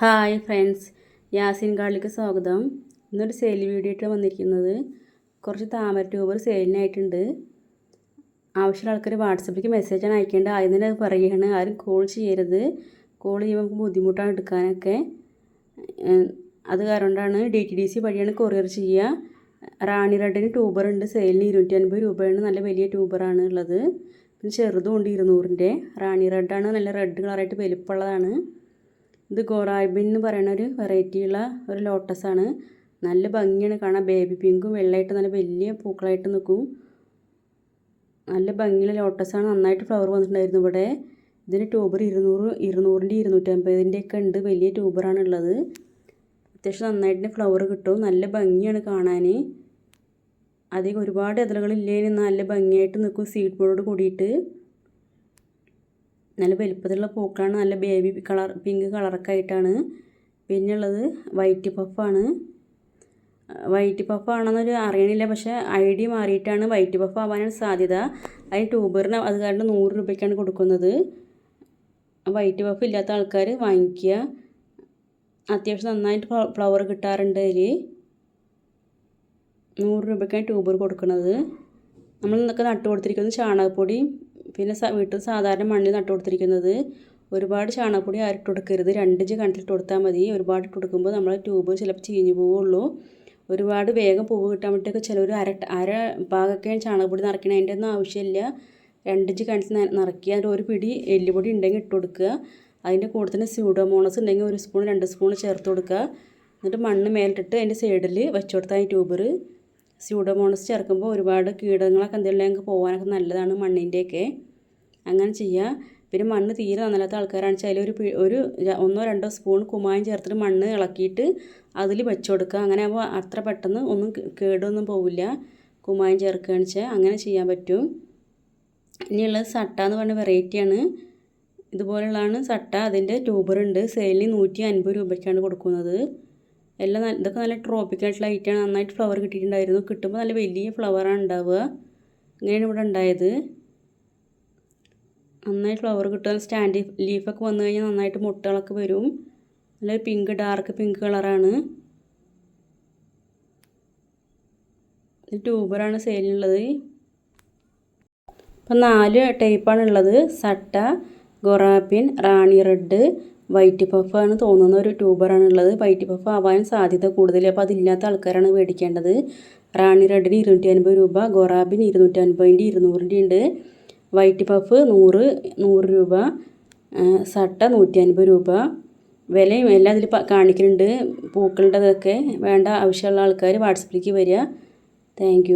Hi friends Yasin കാളിലേക്ക് സ്വാഗതം. ഇന്നൊരു sale video ആയിട്ട് വന്നിരിക്കുന്നത്. കുറച്ച് താമര ട്യൂബർ സെയിലിനായിട്ടുണ്ട് ആവശ്യമുള്ള ആൾക്കാർ വാട്സപ്പിലേക്ക് മെസ്സേജാണ് അയക്കേണ്ടത്. ആദ്യം തന്നെ പറയുകയാണ് ആരും കോൾ ചെയ്യരുത്. കോൾ ചെയ്യുമ്പോൾ നമുക്ക് ബുദ്ധിമുട്ടാണ് എടുക്കാനൊക്കെ. അത് കാരണമാണ് ഡി ടി ഡി സി വഴിയാണ് കൊറിയർ ചെയ്യുക. റാണി റെഡിന് ട്യൂബർ ഉണ്ട്. സെയിലിന് ഇരുന്നൂറ്റി അൻപത് രൂപയാണ്. നല്ല വലിയ ട്യൂബറാണ് ഉള്ളത്. പിന്നെ ചെറുതും ഉണ്ട് ഇരുന്നൂറിന്റെ റാണി റെഡാണ്. നല്ല റെഡ് കളറായിട്ട് വലിപ്പമുള്ളതാണ്. ഇത് ഗോറായ്ബിൻ എന്ന് പറയുന്ന ഒരു വെറൈറ്റിയുള്ള ഒരു ലോട്ടസാണ് നല്ല ഭംഗിയാണ് കാണാൻ. ബേബി പിങ്കും വെള്ളമായിട്ട് നല്ല വലിയ പൂക്കളായിട്ട് നിൽക്കും. നല്ല ഭംഗിയുള്ള ലോട്ടസാണ് നന്നായിട്ട് ഫ്ലവർ വന്നിട്ടുണ്ടായിരുന്നു ഇവിടെ. ഇതിന് ട്യൂബർ ഇരുന്നൂറ് ഇരുന്നൂറിന്റെ ഇരുന്നൂറ്റമ്പതിന്റെ ഒക്കെ ഉണ്ട്. വലിയ ട്യൂബറാണ് ഉള്ളത്. അത്യാവശ്യം നന്നായിട്ട് ഫ്ലവർ കിട്ടും. നല്ല ഭംഗിയാണ് കാണാൻ. അധികം ഒരുപാട് ഇതളുകളില്ലേലും നല്ല ഭംഗിയായിട്ട് നിൽക്കും. സീഡ് ബോർഡോട് കൂടിയിട്ട്. നല്ല വലുപ്പത്തിലുള്ള പൂക്കളാണ്. നല്ല ബേബി കളർ പിങ്ക് കളറൊക്കെ ആയിട്ടാണ്. പിന്നെ ഉള്ളത് വൈറ്റ് പഫാണ് വൈറ്റ് പഫ് ആണെന്നൊരു അറിയണില്ല പക്ഷേ ഐ ഡി മാറിയിട്ടാണ് വൈറ്റ് പഫ് ആവാനാണ് സാധ്യത. അതിന് ട്യൂബറിന് അത് കാരണം നൂറ് രൂപയ്ക്കാണ് കൊടുക്കുന്നത്. വൈറ്റ് പഫ് ഇല്ലാത്ത ആൾക്കാർ വാങ്ങിക്കുക. അത്യാവശ്യം നന്നായിട്ട് ഫ്ലവർ കിട്ടാറുണ്ട് അതിൽ നൂറ് രൂപയ്ക്കാണ് ട്യൂബർ കൊടുക്കുന്നത്. നമ്മൾ ഇന്നൊക്കെ നട്ടു കൊടുത്തിരിക്കുന്നത് ചാണകപ്പൊടി പിന്നെ വീട്ടിൽ സാധാരണ മണ്ണിൽ നട്ടു കൊടുത്തിരിക്കുന്നത് ഒരുപാട് ചാണകപ്പൊടി ആരും ഇട്ട് കൊടുക്കരുത്. രണ്ടിഞ്ച് കണ്ടിട്ട് കൊടുത്താൽ മതി. ഒരുപാട് ഇട്ട് കൊടുക്കുമ്പോൾ നമ്മൾ ട്യൂബ് ചിലപ്പോൾ ചീഞ്ഞു പോവുള്ളൂ. ഒരുപാട് വേഗം പൂവ് കിട്ടാൻ വേണ്ടിയിട്ടൊക്കെ ചിലർ അര അര ഭാഗമൊക്കെ ചാണകപ്പൊടി നിറയ്ക്കണം അതിന്റെ ഒന്നും ആവശ്യമില്ല. രണ്ടിഞ്ച് കണ്ടിട്ട് നിറയ്ക്കുക. അതിന്റെ ഒരു പിടി എല്ലുപൊടി ഉണ്ടെങ്കിൽ ഇട്ട് കൊടുക്കുക. അതിന്റെ കൂടെ തന്നെ സ്യൂഡോമോണസ് ഉണ്ടെങ്കിൽ ഒരു സ്പൂൺ രണ്ട് സ്പൂൺ ചേർത്ത് കൊടുക്കുക. എന്നിട്ട് മണ്ണ് മേലിട്ടിട്ട് അതിന്റെ സൈഡിൽ വെച്ച് കൊടുത്താൽ ട്യൂബർ. സ്യൂഡോമോണസ് ചേർക്കുമ്പോൾ ഒരുപാട് കീടങ്ങളൊക്കെ എന്തെങ്കിലും പോകാനൊക്കെ നല്ലതാണ് മണ്ണിന്റെയൊക്കെ. അങ്ങനെ ചെയ്യുക പിന്നെ മണ്ണ് തീരെ നന്നല്ലാത്ത ആൾക്കാരാണെന്ന് വെച്ചാൽ ഒരു ഒരു ഒന്നോ രണ്ടോ സ്പൂൺ കുമ്മായം ചേർത്തിട്ട് മണ്ണ് ഇളക്കിയിട്ട് അതിൽ വെച്ച് കൊടുക്കുക അങ്ങനെ ആകുമ്പോൾ അത്ര പെട്ടെന്ന് ഒന്നും കേടൊന്നും പോവില്ല. കുമ്മായം ചേർക്കുകയാണ് വെച്ചാൽ അങ്ങനെ ചെയ്യാൻ പറ്റും. ഇനിയുള്ളത് സട്ട എന്ന് പറഞ്ഞ വെറൈറ്റിയാണ് ഇതുപോലെയുള്ളതാണ് സട്ട. അതിന്റെ ട്യൂബറുണ്ട് സെയിലിന് നൂറ്റി അൻപത് രൂപയ്ക്കാണ് കൊടുക്കുന്നത്. എല്ലാം നല്ല ഇതൊക്കെ നല്ല ട്രോപ്പിക്കൽ ഐറ്റമാണ് നന്നായിട്ട് ഫ്ലവർ കിട്ടിയിട്ടുണ്ടായിരുന്നു. കിട്ടുമ്പോൾ നല്ല വലിയ ഫ്ലവറാണ് ഉണ്ടാവുക. ഇങ്ങനെയാണ് ഇവിടെ ഉണ്ടായത്. നന്നായിട്ട് ഫ്ലവർ കിട്ടും. സ്റ്റാൻഡ് ലീഫൊക്കെ വന്നു കഴിഞ്ഞാൽ നന്നായിട്ട് മുട്ടകളൊക്കെ വരും. നല്ല പിങ്ക് ഡാർക്ക് പിങ്ക് കളറാണ് ട്യൂബറാണ് സെയിലിനുള്ളത് ഇപ്പം നാല് ടൈപ്പാണ് ഉള്ളത്. സട്ട ഗൊറാപ്പിൻ റാണി റെഡ് വൈറ്റ് പഫ് ആണ് തോന്നുന്ന ഒരു ട്യൂബറാണ് ഉള്ളത്. വൈറ്റ് പഫ് ആവാൻ സാധ്യത കൂടുതൽ അപ്പോൾ അതില്ലാത്ത ആൾക്കാരാണ് മേടിക്കേണ്ടത്. റാണി റെഡിന് ഇരുന്നൂറ്റി അൻപത് രൂപ ഗൊറാബിന് ഇരുന്നൂറ്റി അൻപതിന്റെ ഇരുന്നൂറിന്റെ ഉണ്ട്. വൈറ്റ് പഫ് നൂറ് നൂറ് രൂപ. സട്ട നൂറ്റി അൻപത് രൂപ. വിലയും എല്ലാം ഇതിൽ കാണിക്കുന്നുണ്ട് പൂക്കളുടേതൊക്കെ വേണ്ട ആവശ്യമുള്ള ആൾക്കാർ വാട്സപ്പിലേക്ക് വരിക. താങ്ക്